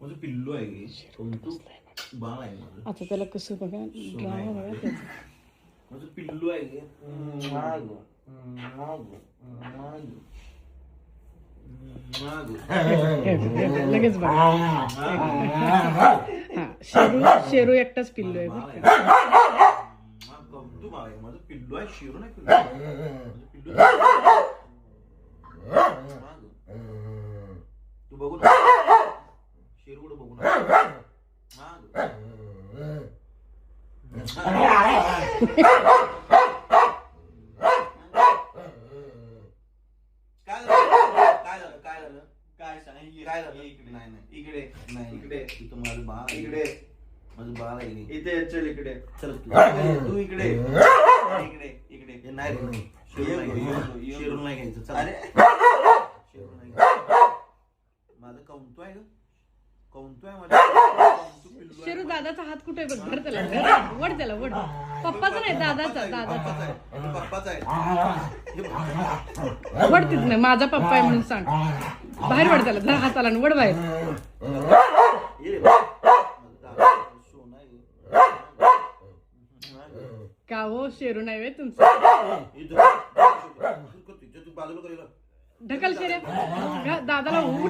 माझं पिल्लू आहे की कोणतं बाळ आहे माझं आता त्याला कसं बघा ड्रामा बघा त्याचा माझं पिल्लू आहे की माग माग माग। माग लगेच बघा हा शेरू शेरू एकटाच पिल्लो आहे बरं का तू बाळ आहे माझं पिल्लू आहे शिरू नाही पिल्लू माझं पिल्लू माग. तू बघू ना. शेरू कुठं बघू ना माग काय झालं? काय झालं? काय झालं? काय सांग? काय झालं? इकडे. नाही नाही. इकडे. नाही. इकडे. माझं बाळ. इकडे. माझं बाळ आहे. इथे चल इकडे. चल तू. तू इकडे. इकडे. इकडे. हे नाही रे शिरू नाही घ्यायचं. अरे. शिरू नाही. माझं कौंतू आहे ग शेरू दादाचा हात कुठे बघ धर त्याला धर. वड त्याला वड पप्पाचा नाही दादाचा दादाचा. हे हे. वड तिथनं माझा पप्पा आहे म्हणून सांग बाहेर वड त्याला धर हाताला आणि वड बाहेर. का हो शेरू नाही वे तुमचा हे ढकल शेऱ्या दादाला उठ